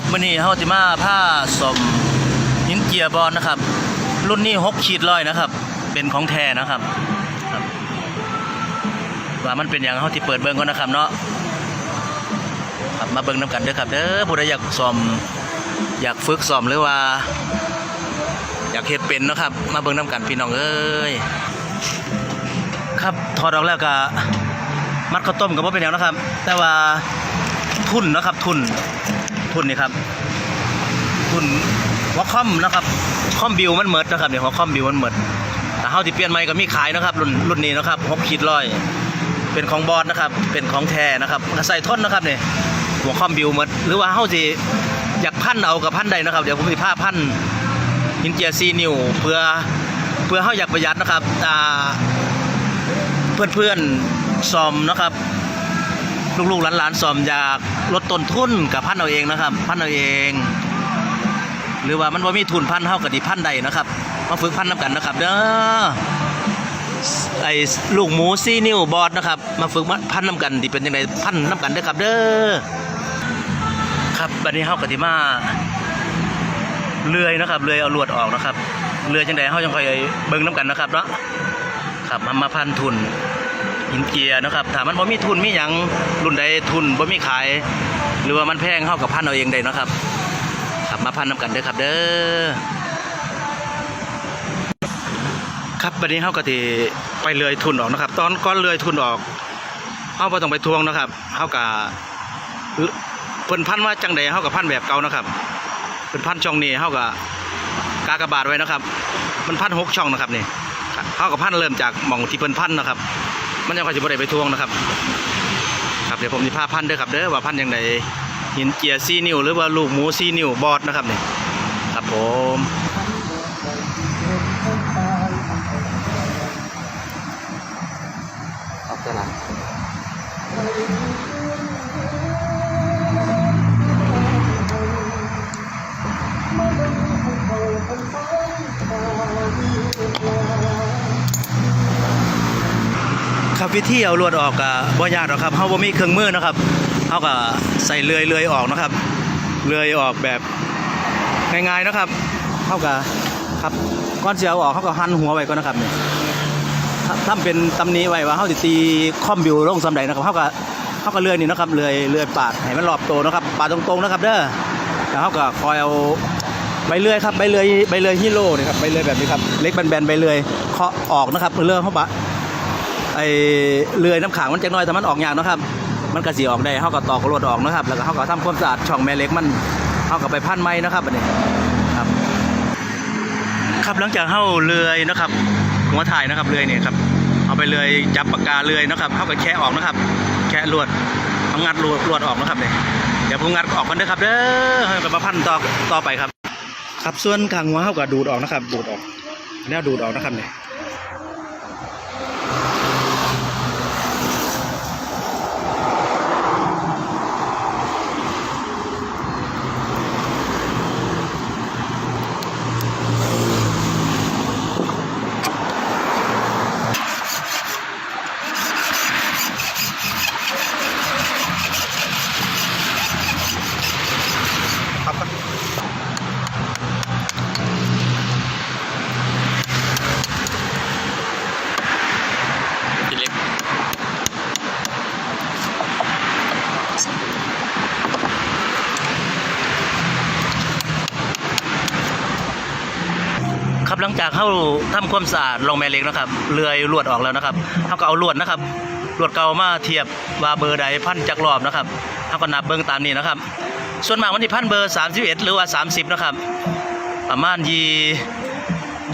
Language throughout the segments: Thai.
ครับวันนี้เฮาสิมาผ้าสมหินเจียร์บอลนะครับ รุ่นนี้6ขีดร้อยนะครับ เป็นของแท้นะครับครับ ว่ามันเป็นอย่างเฮาที่เปิดเบิ่งก่อนนะครับเนาะครับมาเบิ่งนํกันเด้อครับเด้อผู้ใดอยากสอมอยากฝึกสอมหรือว่า อยากเฮ็ดเป็นนะครับ มาเบิ่งนํกันพี่น้องเอ้ยครับถอดออกแล้วก็มัดข้าวต้มก็บ่เป็นหยังนะครับ แต่ว่าทุนนะครับทุน ทุนนี่ครับ ทุนหัวคอมนะครับคอมบิวมันเหมิดนะครับเนี่ยหัวคอมบิวมันเหมิดแต่เฮาที่เปลี่ยนใหม่ก็มีขายนะครับ รุ่นรุ่นนี้นะครับหกขีดร้อยเป็นของบอสนะครับ เป็นของแท้นะครับใส่ทนนะครับเนี่ยหัวคอมบิวเหมิดหรือว่าเฮาสิอยากพันเอากับพันใดนะครับ เดี๋ยวผมสิพาพันหินเจียซีนิวเพื่อเพื่อเฮาอยากประหยัดนะครับอ่าเพื่อนเพื่อนๆซอมนะครับ ลูกๆหลานๆสอมอยากลดต้นทุนกับพันเอาเองนะครับ พันเอาเอง หรือว่ามันว่ามีทุนพันเท่ากับที่พันใดนะครับ มาฝึกพันน้ำกันนะครับเด้อไอ้ลูกหมูซีนิวบอดนะครับ มาฝึกพันน้ำกันที่เป็นยังไงพันน้ำกันเด้ครับเด้อครับบัดนี้เฮากับที่มาเลื่อยนะครับเลื่อยเอาลวดออกนะครับเลื่อยจังไดเฮาจังคอยเบิ่งน้ำกันนะครับเนาะครับมามาพันทุน หินเจียนะครับถ้ามันบ่มีทุนมีหยังรุ่นใดทุนบ่มีขาย หรือว่ามันแพงเฮากับพันเอาเองได้เนาะครับครับมาพันนำกันเด้อครับเด้อครับบัดนี้เฮาก็สิไปเลื่อยทุนออกนะครับ ตอนก่อนเลื่อยทุนออกเฮาบ่ต้องไปทวงนะครับเฮาก็เพิ่นพันว่าจังใดเฮาก็พันแบบเก่านะครับเพิ่นพันช่องนี้เฮาก็กากระบาทไว้นะครับ มันพันหกช่องนะครับนี่เฮาก็พันเริ่มจากหม่องที่เพิ่นพันนะครับ มันยังคอยจะบริไปทวงนะครับ ครับเดี๋ยวผมจะพาพันเด้อครับเด้อว่าพันยังไรหินเจียซีนิวหรือว่าลูกหมูซีนิวบอดนะครับนี่ครับผมออกตลาด ครับวิธีเอาลวดออกกับบ่ยากหรอกครับเฮาบ่มีเครื่องมือนะครับเฮาก็ใส่เลื่อยเลื่อยออกนะครับเลื่อยออกแบบง่ายๆนะครับเฮาก็ครับก่อนเสิเอาออกเฮาก็หั่นหัวไว้ก่อนนะครับนี่ถ้าเป็นตำนี้ไว้ว่าเฮาสิตีคอมบิวลงสำใดนะครับเฮาก็เฮาก็เลื่อยนี่นะครับเลื่อยเลื่อยปาดให้มันรอบโตนะครับปาดตรงๆนะครับเด้อแล้วเฮาก็คอยเอาใบเลื่อยครับใบเลื่อยใบเลื่อยฮีโร่นี่ครับใบเลื่อยแบบนี้ครับเล็กแบนๆใบเลื่อยเคาะออกนะครับเลื่อยเฮาปะ ไอเลื่อยน้ำขังมันจะน้อยแต่มันออกยากเนาะครับ มันกระสีออกได้เขาก็ตอกรวดออกนะครับ แล้วก็เขาก็ทำความสะอาดช่องแม่เหล็กมันเขาก็ไปพันไม้นะครับอันนี้ครับ ครับหลังจากเขาเลื่อยนะครับหัวถ่ายนะครับเลื่อยเนี่ยครับ เอาไปเลื่อยจับปากกาเลื่อยนะครับเขาก็แค่ออกนะครับ แค่ลวดเอางัดลวดลวดออกนะครับเนี่ยเดี๋ยวผมงัดออกกันเด้อครับเด้อให้กับมาพันต่อต่อไปครับ ครับส่วนกลางหัวเขาก็ดูดออกนะครับ ดูดออกแนวดูดออกนะครับเนี่ย ลังจากเข้าทำความสะอาดลงแม่เหล็กนะครับเลื่อยลวดออกแล้วนะครับเขาก็เอาลวดนะครับลวดเก่ามาเทียบว่าเบอร์ใดพันจักรอบนะครับเขาก็นับเบิ้งตามนี้นะครับ ส่วนมากวันที่พันเบอร์ 31 หรือว่า 30 นะครับ ประมาณยี่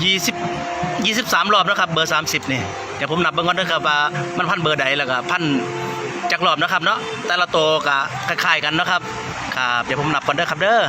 ยี่สิบยี่สิบสามรอบนะครับ เบอร์สามสิบนี่เดี๋ยวผมนับเบิ่งก่อนนะครับว่ามันพันเบอร์ใดแล้วก็พันจักรอบนะครับเนาะแต่ละตัวก็คล้ายๆกันนะครับครับเดี๋ยวผมนับก่อนเด้อครับเด้อ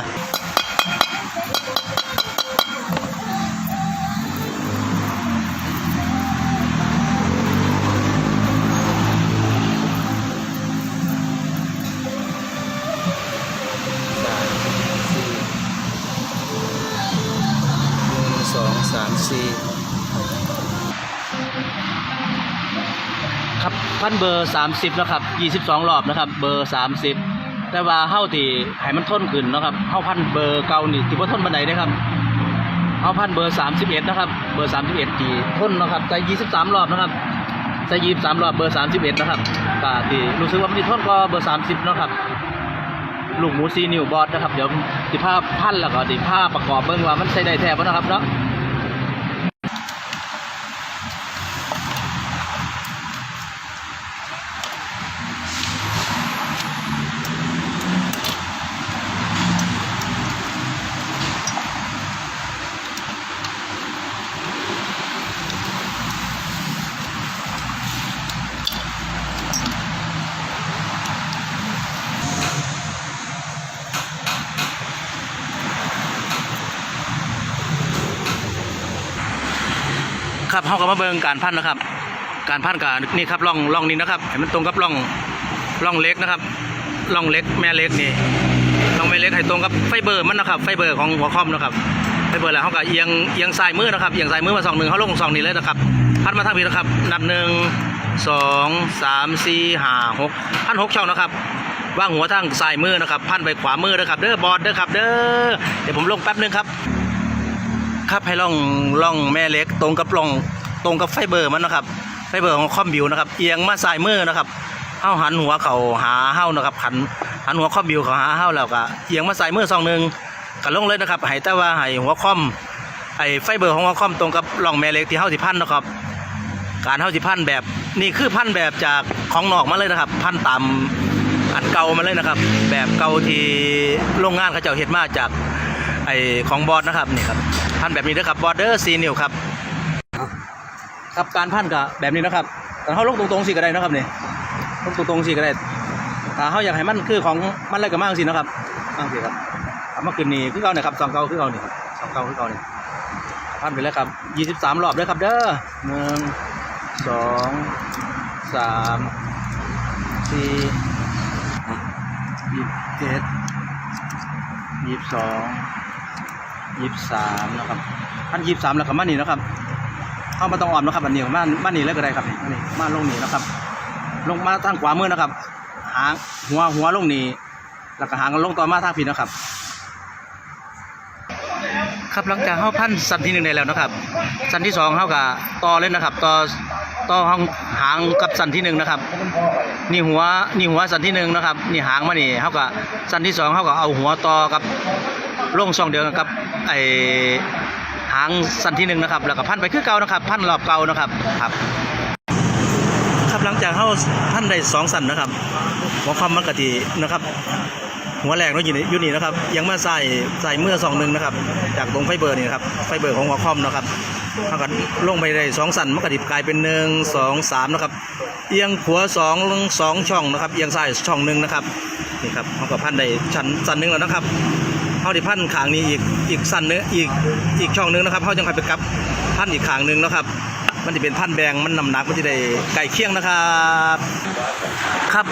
พันเบอร์สามสิบนะครับยี่สิบสองรอบนะครับ เบอร์สามสิบแต่ว่าเฮาที่ให้มันทนขึ้นนะครับเฮาพันเบอร์เก่านี่ที่บ่ทนปานใดเด้ครับเฮาพันเบอร์ 31นะครับ เบอร์ 31ที่ทนนะครับใส่23 รอบนะครับใส่23 รอบเบอร์ 31 นะครับก็ที่รู้สึกว่ามันสิทนกว่าเบอร์ 30เนะครับลูกหมูซีนิวบอสนะครับเดี๋ยวสิภาพพันแล้วก็สิภาพประกอบเบิ่งว่ามันใช้ได้แท้บ่นะครับเนาะ ครับเฮาก็มาเบิ่งการพันนะครับ การพันกับนี่ครับร่องร่องนี้นะครับให้มันตรงกับร่องร่องเล็กนะครับร่องเล็กแม่เล็กนี่ร่องแม่เล็กให้ตรงกับไฟเบอร์มันนะครับ ไฟเบอร์ของหัวคอมนะครับไฟเบอร์แล้วเขาก็เอียงเอียงซ้ายมือนะครับเอียงซ้ายมือมาสองหนึ่งเขาลงสองนี้เลยนะครับพันมาทางนี้นะครับ นับหนึ่งสองสามสี่ห้าหกพันหกช่องนะครับว่างหัวทางซ้ายมือนะครับ พันไปขวามือนะครับ เด้อบอดเด้อครับ เด้อเดี๋ยวผมลงแป๊บนึงครับ ครับให้ล่องล่องแม่เล็ก ตรงกับล่องตรงกับไฟเบอร์มันนะครับ ไฟเบอร์ของคอมบิวนะครับ เอียงมาซ้ายมือนะครับเฮาหันหัวเขาหาเฮานะครับหันหันหัวคอมบิวเขาหาเฮาแล้วก็เอียงมาซ้ายมือสองหนึ่งก็ลงเลยนะครับให้แต่ว่าให้หัวคอมไอ้ไฟเบอร์ของหัวคอมตรงกับล่องแม่เล็กที่เฮาสิพันนะครับ การเฮาสิพันแบบนี่คือพันแบบจากของนอกมาเลยนะครับ พันตามอันเก่ามาเลยนะครับ แบบเก่าที่โรงงานเขาเจ้าเฮ็ดมาจากไอ้ของบอสนะครับนี่ครับ พันแบบนี้นะครับบอสเดอร์ซีนิวครับครับการพันกับแบบนี้นะครับแต่เขาลงตรงๆสิก็ได้นะครับนี่ลงตรงๆสิก็ได้ถ้าเขาอยากให้มันคือของมันอะไรกับมากสินะครับมากสิครับเอามาขึ้นนี่คือเก่าเนี่ยครับสองเก่าคือเก่านี่สองเก่าคือเก่านี่พันไปแล้วครับยี่สิบสามรอบเลยครับเด้อหนึ่งสองสามสี่ยี่สิบเจ็ดยี่สิบสอง ยี่สิบสามนะครับพันยี่สิบสามแล้วกับมันนี่นะครับเข้ามาต้องออมนะครับอันนี้มามานี่เลยก็ได้ครับนี่นี่มาลงนี่นะครับ ลงมาทางขวามือนะครับ หางหัวหัวลงนี่แล้วก็หางลงต่อมาทางผิดนะครับ ครับหลังจากเข้าพันสันที่หนึ่งได้แล้วนะครับ สันที่สองเข้ากับต่อเลยนะครับต่อต่อหางหางกับสันที่หนึ่งนะครับ นี่หัวนี่หัวสันที่หนึ่งนะครับ นี่หางมานี่เข้ากับสันที่สองเข้ากับเอาหัวต่อกับ ลงช่องเดียวกันกับไอหางสันที่หนึ่งนะครับ แล้วก็พันไปคือเก่านะครับ พันรอบเก่านะครับครับ ครับหลังจากเข้าพันได้สองสันนะครับหัวคอมมันกะทินะครับ หัวแรกเนาอยู่นอยู่นี่นะครับ ยังมาใส่ใส่เมื่อสองหนึ่งนะครับ จากตรงไฟเบอร์นี่นะครับไฟเบอร์ของหัวคอมนะครับเท่ากับลงไปได้สองสันมันกะทิกลายเป็นหนึ่งสองสามนะครับ เอียงขวาสองสองช่องนะครับ เอียงซ้ายช่องหนึ่งนะครับ นี่ครับเท่ากับพันได้ชั้นสันหนึ่งแล้วนะครับ เขาที่พันขางนี้อีกอีกสั้นเนื้ออีกอีกช่องนึงนะครับเขาจังคอยไปกับพันอีกขางนึงนะครับ มันจะเป็นพันแบงมันนำหนักมันจะได้ไก่เคี่ยงนะครับครับ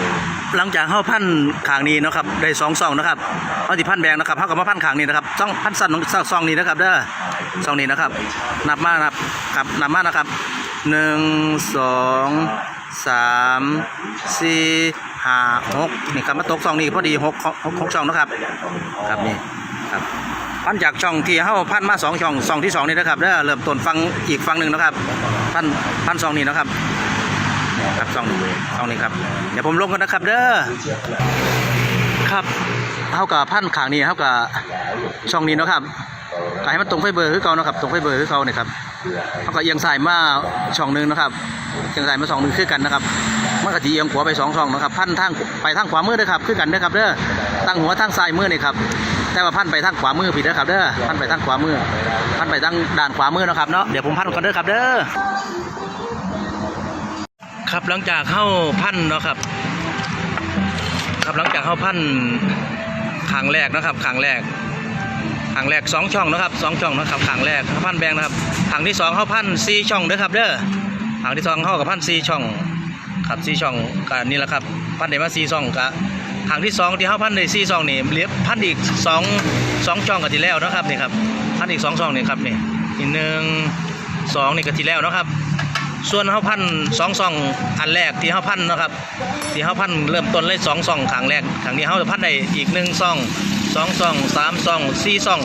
หลังจากเข้าพันขางนี้นะครับได้สองซองนะครับเขาที่พันแบงนะครับเขากับมาพันขางนี้นะครับซองพันสั้นซองนี้นะครับเด้อซองนี้นะครับ นับมานับครับนับมานะครับหนึ่งสองสามสี่ห้าหกนี่ครับมาตกซองนี้พอดีหกหกหกช่องนะครับ ครับนี่ ครับพันจากช่องที่เฮาพันมาสองช่องช่องที่สองนี่นะครับเด้อเริ่มต้นฟังอีกฟังหนึ่งนะครับพันพันสองนี่นะครับ ครับช่องนี้ช่องนี้ครับเดี๋ยวผมลงกันนะครับ เด้อครับเฮากับพันขางนี้เฮากับช่องนี้นะครับก็ให้มันตรงไฟเบอร์คือเก่าเนาะครับตรงไฟเบอร์คือเก่าเนี่ยครับเฮาก็เอียงซ้ายมาช่องหนึ่งนะครับเอียงซ้ายมาช่องหนึงคือกันนะครับมันก็จะเอียงขวาไปสองช่องนะครับพันทางไปทางขวามือเด้อครับคือกันเด้อครับเด้อตั้งหัวทางซ้ายมือนี่ครับ แต่ว่าพันไปทางขวามือผิดเด้อครับเด้อพันไปทางขวามือ พันไปทางด่านขวามือนะครับเนาะเดี๋ยวผมพันก่อนเด้อครับเด้อครับหลังจากเข้าพันเนาะครับ ครับหลังจากเข้าพันขางแรกนะครับขางแรกขางแรกสองช่องนะครับสองช่องนะครับขางแรกเข้าพันแบงนะครับขางที่สองเข้าพันสี่ช่องเด้อครับเด้อขางที่สองเข้ากับพันสี่ช่องครับสี่ช่องกันนี่แหละครับพันเดมาสี่ช่องกะ หางที่สองที่เขาพันในสี่ช่องนี่เลียพันอีกสองสองช่องกับที่แล้วนะครับนี่ครับพันอีกสองช่องนี่ครับนี่อีกหนึ่งสองนี่กับที่แล้วนะครับส่วนเฮาพันสองซองอันแรกที่เฮาพันนะครับที่เฮาพันเริ่มต้นเลยสองซองครั้งแรกครั้งนี้เฮาจะพันได้อีกหนึ่งซองสองซองสามซองสี่ซอง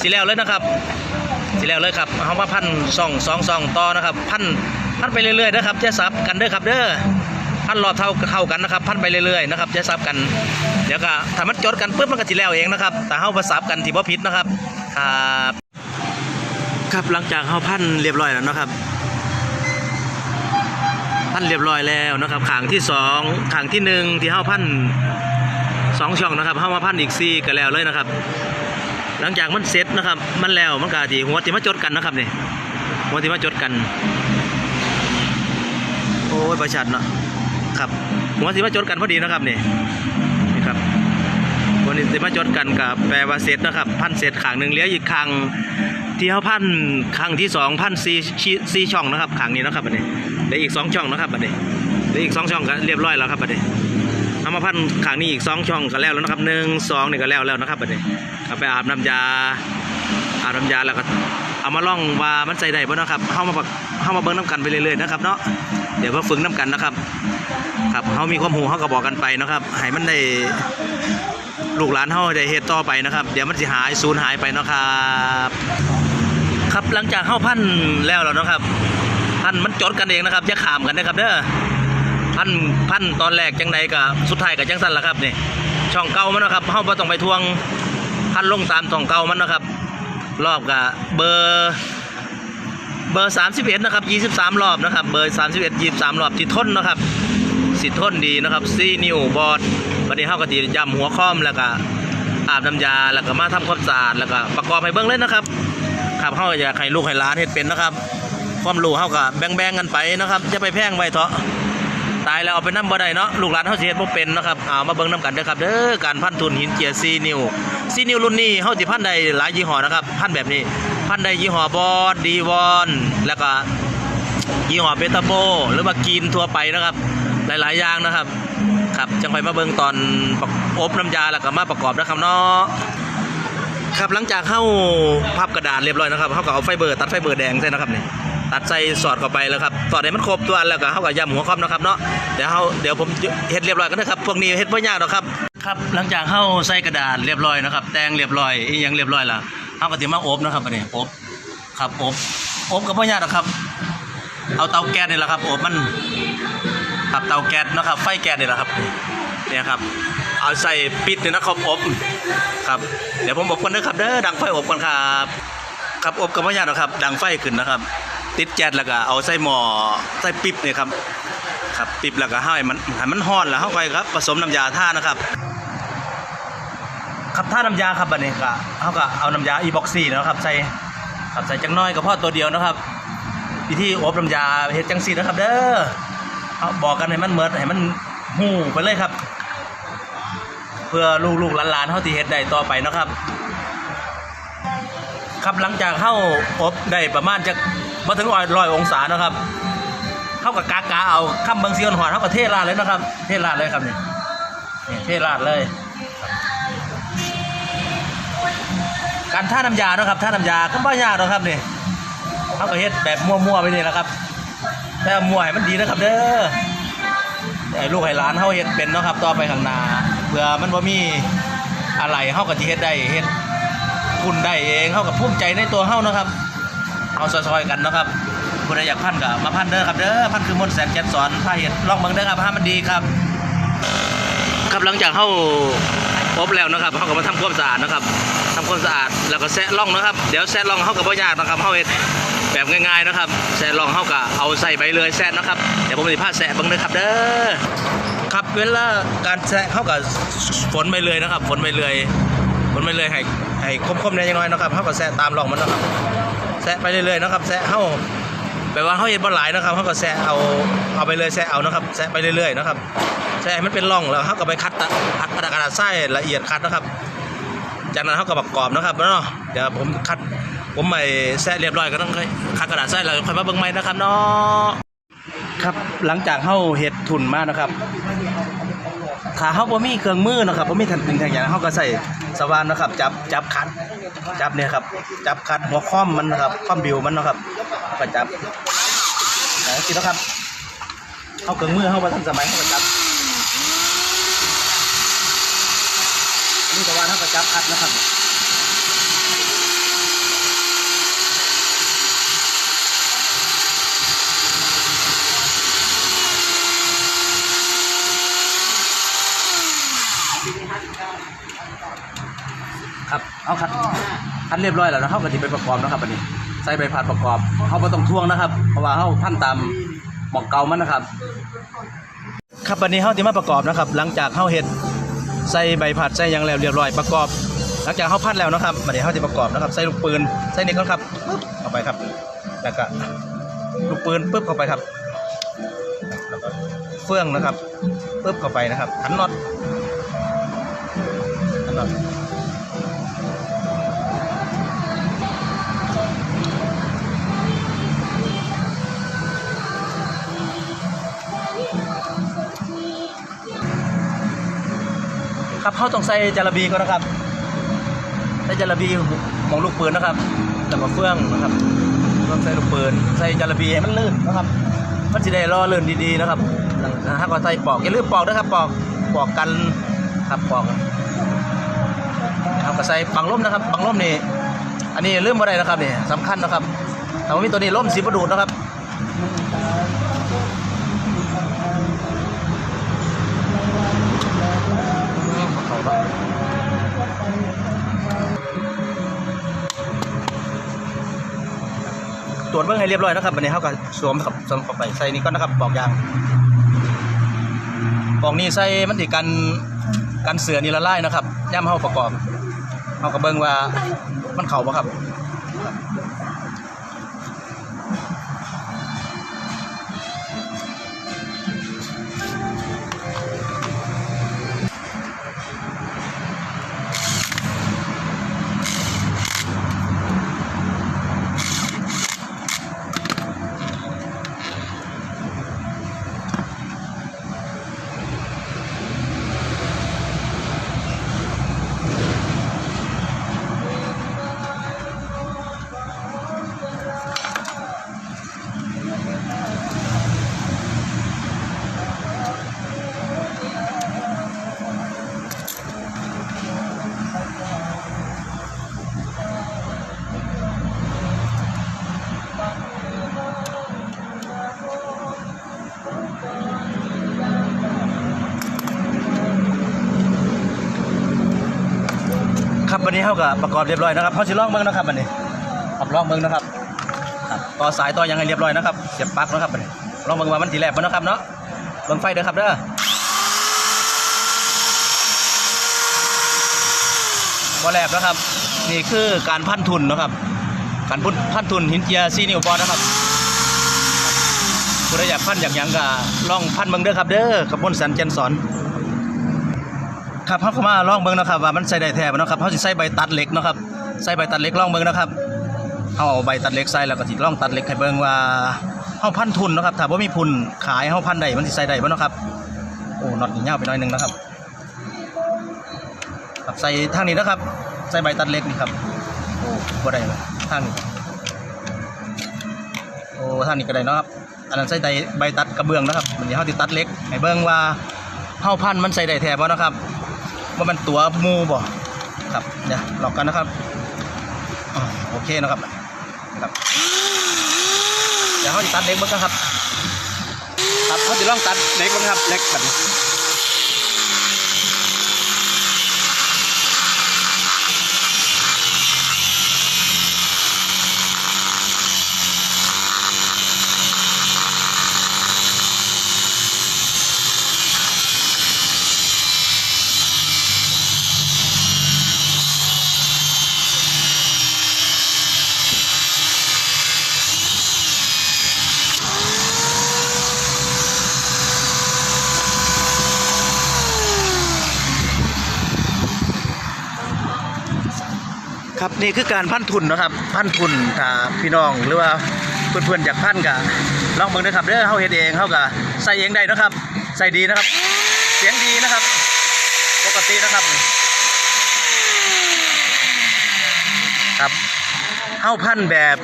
สิแล้วเลยนะครับสิแล้วเลยครับเฮามาพันซองสองซองต่อนะครับพันพันไปเรื่อยๆนะครับเจะซับกันเด้อครับเด้อ พันรอบเท่าเท่ากันนะครับพันไปเรื่อยๆนะครับจะซับกันเดี๋ยวก็ถ้ามันจดกันปุ๊บมันก็สิแล้วเองนะครับแต่เฮาประสับกันที่บ่ผิดนะครับครับครับหลังจากเฮาพันเรียบร้อยแล้วนะครับ พันเรียบร้อยแล้วนะครับขางที่สองขางที่หนึ่งที่เฮาพันสองช่องนะครับเฮามาพันอีกซี่ก็แล้วเลยนะครับ หลังจากมันเสร็จนะครับ มันแล้วมันก็ที่หัวที่มาจดกันนะครับนี่หัวที่มาจดกัน โอ้ยประชัดเนาะ ครับหัวที่มาจดกันพอดีนะครับนี่นี่ครับหัวนี้ที่มาจดกันกับแปลว่าเสร็จนะครับพันเสร็จขางหนึ่งเหลี้ยอีกขางที่เฮาพันขางที่สองพันซีซีช่องนะครับขางนี้นะครับอันนี้เหลืออีกสองช่องนะครับอันนี้เหลืออีกสองช่องก็เรียบร้อยแล้วครับอันนี้เอามาพันขางนี้อีกสองช่องก็แล้วแล้วนะครับหนึ่งสองนี่ก็แล้วแล้วนะครับอันนี้เอาไปอาบน้ำยาอาบน้ำยาแล้วก็เอามาล่องว่ามันใส่ได้บ่นะครับเข้ามาเข้ามาเบิ้งน้ำกันไปเรื่อยๆนะครับเนาะเดี๋ยวมาฝึกน้ำกันนะครับ ครับเขามีความหูเขาก็บอกกันไปนะครับให้มันได้ลูกหลานเขาได้เฮ็ดต่อไปนะครับ เดี๋ยวมันสิหายสูญหายไปนะครับ ครับหลังจากเข้าพันแล้วแล้วนะครับ พันมันจดกันเองนะครับจะขามกันนะครับเด้อพันพันตอนแรกจังใดกับสุดท้ายกับจังสั้นละครับนี่ช่องเก่ามันนะครับเฮาบ่ต้องไปทวงพันลงตามช่องเก่ามันนะครับ รอบกับเบอร์เบอร์ 31 นะครับ 23 รอบนะครับ เบอร์ 31 23 รอบที่ทนนะครับ สิทนดีนะครับซีนิวบอดวันนี้เฮาก็สิยำหัวข้อมแล้วก็อาบน้ำยาแล้วก็มาทำความสะอาดแล้วก็ประกอบให้เบิ่งเลยนะครับครับเฮาก็อยากให้ลูกให้หลานเฮ็ดเป็นนะครับ ความรู้เฮาก็แบ่งๆกันไปนะครับอย่าไปแพร่งไว้เถอะตายแล้วเอาไปน้ำบ่ได้เนาะลูกหลานเฮาสิเฮ็ดบ่เป็นนะครับเอามาเบิ่งนํกันเด้อครับเด้อการพันทุนหินเจียซีนิวซีนิวรุ่นนี้เฮาสิพันได้หลายยี่ห้อนะครับพันแบบนี้ พันได้ยี่ห้อบอดดีวอนแล้วก็ยี่ห้อเบตาโบหรือว่ากินทั่วไปนะครับ หลายๆอย่างนะครับ ครับจังไปมาเบิ่งตอนอบน้ำยาแล้วก็มาประกอบนะครับเนาะครับหลังจากเข้าพับกระดาษเรียบร้อยนะครับเขาก็เอาไฟเบอร์ตัดไฟเบอร์แดงใส่นะครับนี่ตัดใส่สอดเข้าไปแล้วครับสอดให้มันครบตัวแล้วก็เขาก็ย้ำหัวคอมนะครับเนาะเดี๋ยวเขาเดี๋ยวผมเฮ็ดเรียบร้อยกันนะครับพวกนี้เฮ็ดไม่ยากหรอกครับครับ หลังจากเข้าใส่กระดาษเรียบร้อยนะครับแต่งเรียบร้อยอีหยังเรียบร้อยล้วเขาก็จะมาอบนะครับอันนี้อบครับอบอบกับพ่อยากหรอกครับ เอาเตาแก๊สนี่แหละครับอบมัน ครับเตาแก๊สนะครับ ไฟแก๊สนี่แหละครับเนี่ยครับ เอาใส่ปิดเนี่ยนะครับอบครับ เดี๋ยวผมอบกันนะครับเด้อดังไฟอบกันครับครับอบกับพ่อยากหรอกครับ ดังไฟขึ้นนะครับ ติดแก๊สแล้วก็เอาใส่หม้อใส่ปิ๊บเนี่ยครับครับปิ๊บแล้วก็ให้มันให้มันร้อนแล้วเข้าไปครับ ผสมน้ำยาท่านะครับครับท่าน้ำยาครับบัดนี้ก็เขาก็เอาน้ำยาอีบ็อกซี่นะครับใส่ครับใส่จังน้อยกับพ่อตัวเดียวนะครับวิธีอบน้ำยาเฮ็ดจังสีนะครับเด้อ เอาบอกกันให้มันเมิดให้มันหูไปเลยครับ เพื่อลูกๆหลานๆเฮาที่เฮ็ดได้ต่อไปนะครับ ครับหลังจากเข้าอบได้ประมาณจะมาถึงร้อยองศานะครับเข้ากับกากาเอาข้ามบิงซีอนหอนเข้ากับเทราดเลยนะครับ เทราดเลยครับนี่นี่เทราดเลย การท่าน้ำยาเนาะครับท่าน้ำยาก็ไม่ยากหรอกครับนี่เข้าก็เฮ็ดแบบมั่วๆไปนี่แหละครับ แต่มวให้มันดีนะครับเด้อไอ้ลูกไอ้หลานเขาเฮ็ดเป็นเนาะครับ ต่อไปข้างหน้าเพื่อมันว่ามีอะไรเขาก็จะเฮ็ดได้เฮ็ดคุณได้เองเขาก็ภูมิใจในตัวเขานะครับเอาซอยๆกันเนาะครับผู้ใดอยากพันก็มาพันเด้อครับเด้อพันคือมนต์แสนแก่นสอนผ้าเฮ็ดลองเบิ่งเด้อครับผ้ามันดีครับ ครับหลังจากเข้าพบแล้วนะครับเขาก็มาทำความสะอาดนะครับทำความสะอาดแล้วก็แซะล่องนะครับ เดี๋ยวแซะล่องเขากับพ่อยากนะครับเขาเฮ็ด แบบง่ายๆนะครับแซะลองเข้าก็เอาใส่ใบเลยแซะนะครับเดี๋ยวผมจะพาแซะบ้างนะครับเด้อครับเวลาการแซะเข้ากับฝนใบเลยนะครับฝนใบเลยฝนใบเลยให้ให้คมๆในยังน้อยนะครับเข้าก็แซะตามลองมันนะครับแซะไปเรื่อยๆนะครับแซะเข้าแปลว่าเขาเห็นบ่หลายนะครับเขาก็แซะเอาเอาไปเลยแซะเอานะครับแซะไปเรื่อยๆนะครับใช่มันเป็นร่องแล้วเขาก็ไปคัดตะคัดกระดาษกระดาษไส้ละเอียดคัดนะครับ จากนั้นเขาก็ประกอบนะครับเนาะเดี๋ยวผมคัด ผมใหม่แซะเรียบร้อยก็ต้องค่อยคัดกระดาษไส้แล้วค่อยมาเบิ่งใหม่นะครับเนาะครับหลังจากเข้าเห็ดทุนมากนะครับขาเข้าบ่มีเครื่องมือนะครับบ่มีทันเป็นทางอย่างเขาก็ใส่สว่านนะครับ จับจับคัด จับเนี่ยครับ จับคัดหัวค้อมมันนะครับค้อมบิวมันนะครับก็จับคอกินแล้วครับเข้าเครื่องมือเข้ามาทันสมัยเข้าประจับอันนี่ก็ว่านเข้าประจับอัดนะครับ ครับเอาคัดคัดเรียบร้อยแล้วนะเขาก็จะไปประกอบนะครับอันนี้ ใส่ใบพัดประกอบเขาไม่ต้องท่วงนะครับ เพราะว่าเขาท่านตามหมอกเก่ามันนะครับ ครับวันนี้เขาที่มาประกอบนะครับ หลังจากเขาเห็ดใส่ใบพัดใส่ยังแล้วเรียบร้อยประกอบ หลังจากเขาพัดแล้วนะครับวันนี้เขาจะประกอบนะครับ ใส่ลูกปืนใส่เน็กก่อนครับปึ๊บเข้าไปครับ แล้วก็ลูกปืนปึ๊บเข้าไปครับแล้วก็เฟื่องนะครับปึ๊บเข้าไปนะครับขันน็อตขันน็อต ครับเขาต้องใส่จาระบีก่อนนะครับใส่จาระบีมองลูกปืนนะครับแล้วก็เฟื่องนะครับต้องใส่ลูกปืนใส่จาระบีให้มันลื่นนะครับ มันจะได้รอลื่นดีๆนะครับนะฮะก็ใส่ปอกอย่าลืมปอกนะครับปอกปอกกันครับปอกเอาก็ใส่บังล่มนะครับบังล่มนี่อันนี้ลืมบ่ได้นะครับนี่สำคัญนะครับแต่ว่ามีตัวนี้ล่มสีประดูดนะครับ เขาก็ ตรวจเบื้องให้เรียบร้อยนะครับวันนี้เขาก็สวมครับสวมเข้าไปใส่นี่ก็นะครับบอกยางบอกนี่ใส่มันติกันกันเสือนี่ละลายนะครับย่ำเข้าประกอบเขาก็เบิ่งว่ามันเข่าปะครับ นี้เขาก็ประกอบเรียบร้อยนะครับเขาสิลองเบิ่งนะครับวันนี้ครับลองเบิ่งนะครับต่อสายต่อยังไงเรียบร้อยนะครับเสียบปลั๊กนะครับวันนี้ลองเบิ่งว่ามันสีแหลบบ่นะครับเนาะเบิ่งไฟเด้อครับเด้อบ่แลบนะครับ นี่คือการพันทุนนะครับ การพุ่นพันทุนหินเจียซีนิวบอลนะครับผู้ใดอยากพันอยากยังก็ลองพันเบิ่งเด้อครับเด้อกับมนสันเจนสอน ครับเขาเข้ามาลองเบิ่งนะครับว่ามันใส่ได้แท้บ่เนาะครับเขาสิใส่ใบตัดเหล็กเนาะครับใส่ใบตัดเหล็กลองเบิ่งนะครับเอาใบตัดเหล็กใส่แล้วก็สิลองตัดเหล็กให้เบิ่งว่าเฮาพันทุนเนาะครับถ้าบ่มีทุนขายเฮาพันได้มันสิใส่ได้บ่เนาะครับโอ้น็อตนี่ยาวไปหน่อยหนึงนะครับครับใส่ทางนี้นะครับ ใส่ใบตัดเหล็กนี่ครับโอ้บ่ได้ทางนี้โอ้ทางนี้ก็ได้นะครับอันนั้นใส่ใบใบตัดกระเบื้องนะครับวันนี้เฮาสิตัดเหล็กให้เบิ่งว่าเฮาพันมันใส่ได้แท้บ่นะครับ ว่ามันตัวหมูบ่ครับเดี๋ยวลองกันนะครับโอเคนะครับนะครับ เดี๋ยวเขาจะตัดเล็กบ้างครับครับเขาจะลองตัดเล็กบ้างครับเล็กแบบนี้ นี่คือการพันทุนนะครับ พันทุนถ้าพี่น้องหรือว่าเพื่อนๆอยากพันกะลองเบิ่งนะครับเด้อเฮาเฮ็ดเองเฮาก็ใส่เองได้นะครับ ใส่ดีนะครับ เสียงดีนะครับ ปกตินะครับครับเฮาพันแบบ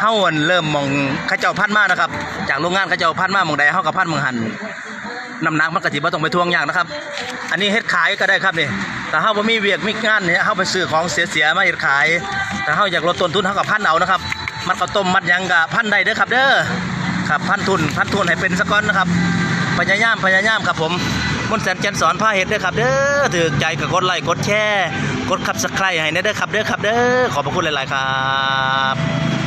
เฮาอันเริ่มมองข้าเจ้าพันมากนะครับ จากโรงงานเขาเจะเอาพันมาหมองใดเฮากับพันมองหันน้ำหนักมันก็สิบ่ต้องไปทวงอยากนะครับ อันนี้เฮ็ดขายก็ได้ครับนี่ แต่เฮาบ่มีเวียกมีงานเนี่ยเฮาไปซื้อของเสียๆมาเฮ็ดขายแต่เฮาอยากลดต้นทุนเฮาก็พันเอานะครับ มันก็ต้มมัดหยังก็พันได้เด้อครับ เด้อครับพันทุนพันทุนให้เป็นสะก้อนนะครับพยายามพยายามครับผมมนแสนแกนสอนผ้าเฮ็ดเด้อครับ เด้อถือใจก็กดไลค์กดแชร์กดคับสไครต์ให้แน่เด้อครับเด้อครับเด้อขอบพระคุณหลาย ๆ ครับ